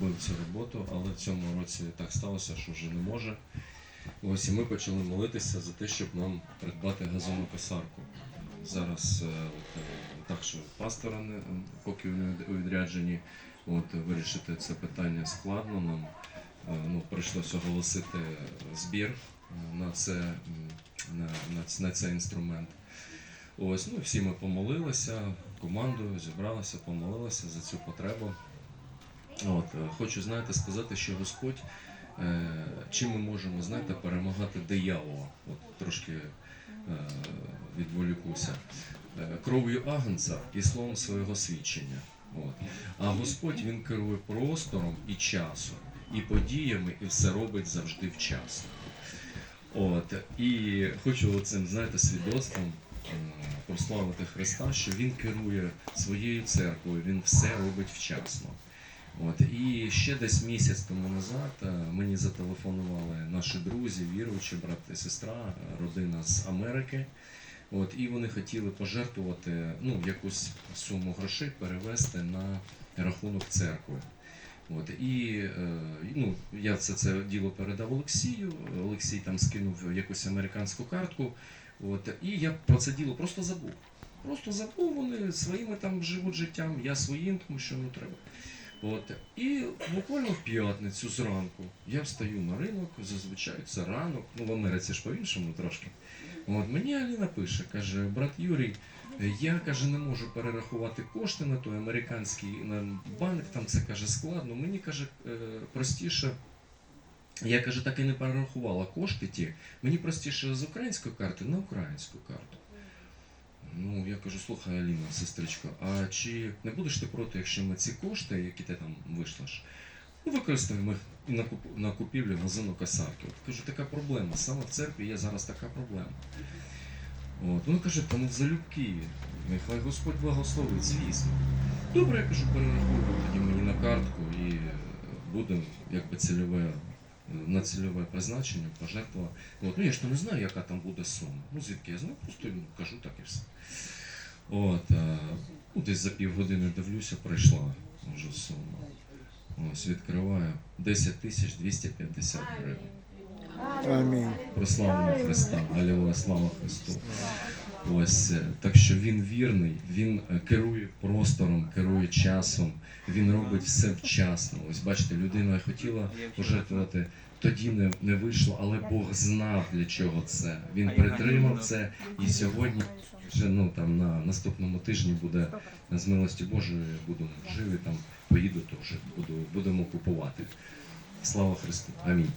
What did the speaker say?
робив цю роботу, але в цьому році так сталося, що вже не може. Ось і ми почали молитися за те, щоб нам придбати газонокосарку. Зараз е, от, е, так, що пастора не поки у відрядженні, от вирішити це питання складно. Нам е, ну, прийшлося оголосити збір на це на, на, на цей інструмент. Ось, ну всі ми помолилися, командою зібралися, помолилися за цю потребу. От, е, хочу, знаєте, сказати, що Господь, е, чим ми можемо, знаєте, перемагати диявола. От трошки е, відволікуся. Е, кров'ю агнця і словом свого свідчення. От. А Господь він керує простором і часом, і подіями, і все робить завжди вчасно. От. І хочу цим, знаєте, свідоцтвом е, прославити Христа, що Він керує своєю церквою, Він все робить вчасно. От. І ще десь місяць тому назад е, мені зателефонували наші друзі, віруючі, брат і сестра, родина з Америки. От, і вони хотіли пожертвувати ну, якусь суму грошей перевести на рахунок церкви. От, і е, ну, я це, це діло передав Олексію. Олексій там скинув якусь американську картку. От, і я про це діло просто забув. Просто забув, вони своїми там живуть життям, я своїм, тому що ну треба. От. І буквально в п'ятницю зранку я встаю на ринок, зазвичай це ранок, ну в Америці ж по-іншому трошки. От мені Аліна пише, каже, брат Юрій, я каже, не можу перерахувати кошти на той американський на банк, там це каже складно. Мені каже е, простіше. Я каже, так і не перерахувала кошти ті. Мені простіше з української карти на українську карту. Ну, я кажу, слухай, Аліна, сестричко, а чи не будеш ти проти, якщо ми ці кошти, які ти там вийшлеш, ну, використаємо їх на, куп... на купівлю магазину касарки. От кажу, така проблема. Саме в церкві є зараз така проблема. От. Вони кажуть, та ну залюбки, нехай Господь благословить, звісно. Добре, я кажу, перерахуй тоді мені на картку і е, буде якби цільове, на цільове призначення, пожертва. От. Ну я ж то не знаю, яка там буде сума. Ну звідки я знаю, просто ну, кажу так і все. От, е, ну, десь за півгодини дивлюся, прийшла вже сума. Ось відкриваю 10 тисяч 250 гривень. Амінь. Прославимо Христа, Алілуя, слава Христу. Ось е, так що він вірний, він е, керує простором, керує часом, він робить все вчасно. Ось бачите, людина хотіла пожертвувати, тоді не, не вийшло, але Бог знав для чого це. Він притримав це, і сьогодні вже ну там на наступному тижні буде з милості Божої буду живі, там поїду теж, буду, будемо купувати. Слава Христу. Амінь.